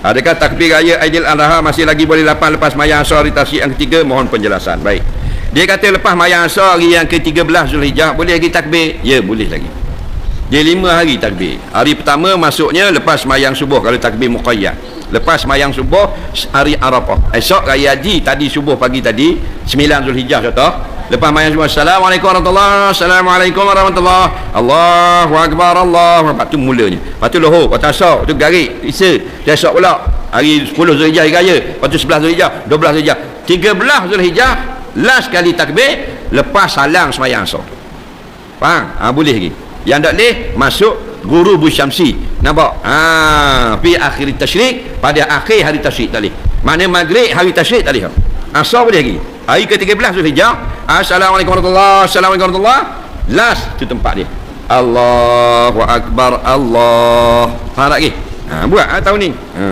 Adakah takbir raya Aidil Adha masih lagi boleh lapan lepas mayang asar tasyrik yang ketiga? Mohon penjelasan. Baik. Dia kata lepas mayang asar yang ke-13 Zulhijjah boleh lagi takbir? Ya, boleh lagi. Dia lima hari takbir. Hari pertama masuknya lepas mayang subuh kalau takbir muqayyad. Lepas mayang subuh hari Arafah. Esok raya haji tadi subuh pagi tadi 9 Zulhijjah contoh. Lepas mayang subuh Assalamualaikum warahmatullahi Assalamualaikum warahmatullahi Allahu Akbar Allahu Akbar. tu mulanya. Lepas tu lohor, lepas tu asar, lepas tu garik, isa. Esok pula hari 10 Zulhijjah hari raya. Lepas tu 11 Zulhijjah, 12 Zulhijjah. 13 Zulhijjah last kali takbir lepas salam semayang asar. Faham? Ha, boleh lagi. Yang tak boleh masuk guru Bu Syamsi. Nampak? Ha, pi akhir tasyrik pada akhir hari tasyrik tadi. Mana maghrib hari tasyrik tadi. Asar boleh lagi. Hari ke-13 Zulhijjah. Assalamualaikum warahmatullahi Assalamualaikum warahmatullahi. Last tu tempat dia. Allahu akbar Allah. Faham tak lagi? Ha, buat ha, tahun ni. Ha.